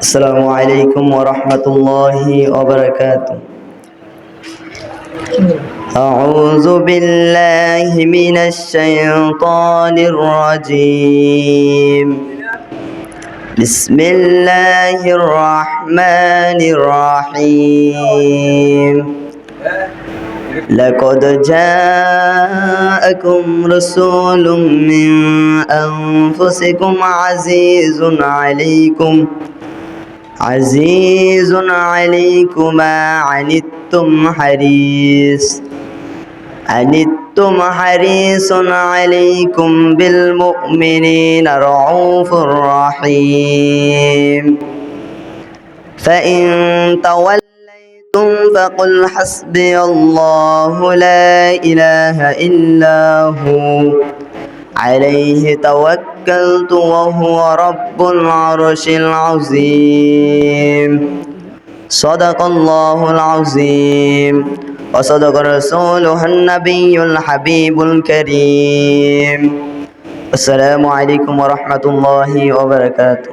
السلام عليكم ورحمة الله وبركاته. أعوذ بالله من الشيطان الرجيم. بسم الله الرحمن الرحيم. لقد جاءكم رسول من أنفسكم عزيز عليكم. عزيز عليكم ما عنتم حريص. عنتم حريص عليكم بالمؤمنين رعوف رحيم. فإن توليتم فقل حسبي الله لا إله إلا هو. عليه توكلت وهو رب العرش العظيم. صدق الله العظيم. وصدق رسوله النبي الحبيب الكريم. السلام عليكم ورحمة الله وبركاته.